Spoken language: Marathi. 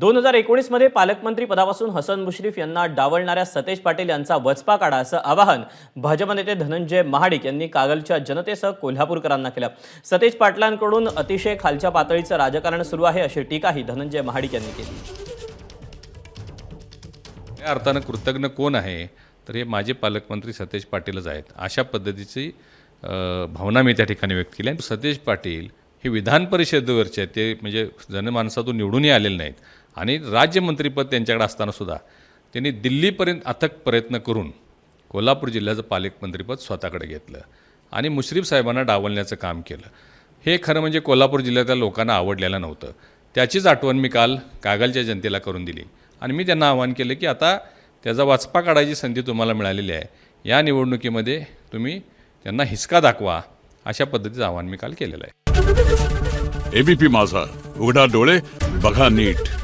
दोन हजार एकोणीसमध्ये पालकमंत्री पदापासून हसन मुश्रीफ यांना डावलणाऱ्या सतेज पाटील यांचा वचपा काढा असं आवाहन भाजप नेते धनंजय महाडिक यांनी कागलच्या जनतेसह कोल्हापूरकरांना केलं. सतेज पाटलांकडून अतिशय खालच्या पातळीचं राजकारण सुरू आहे अशी टीकाही धनंजय महाडिक यांनी केली. या अर्थानं कृतज्ञ कोण आहे? तर हे माझे पालकमंत्री सतेज पाटीलच आहेत. अशा पद्धतीची भावना मी त्या ठिकाणी व्यक्त केली आणि सतेज पाटील हे विधान परिषदेवरचे आहेत. ते म्हणजे जनमानसातून निवडूनही आलेले नाहीत. आणि राज्यमंत्रीपद त्यांच्याकडे असताना सुद्धा त्यांनी दिल्लीपर्यंत अथक प्रयत्न करून कोल्हापूर जिल्ह्याचं पालकमंत्रीपद स्वतःकडे घेतलं आणि मुश्रीफ साहेबांना डावलण्याचं काम केलं. हे खरं म्हणजे कोल्हापूर जिल्ह्यातल्या लोकांना आवडलेलं नव्हतं. त्याचीच आठवण मी काल कागलच्या जनतेला करून दिली आणि मी त्यांना आवाहन केलं की आता त्याचा वाचपा काढायची संधी तुम्हाला मिळालेली आहे. या निवडणुकीमध्ये तुम्ही त्यांना हिसका दाखवा अशा पद्धतीचं आवाहन मी काल केलेलं आहे. एबीपी माझा. उघडा डोळे बघा नीट.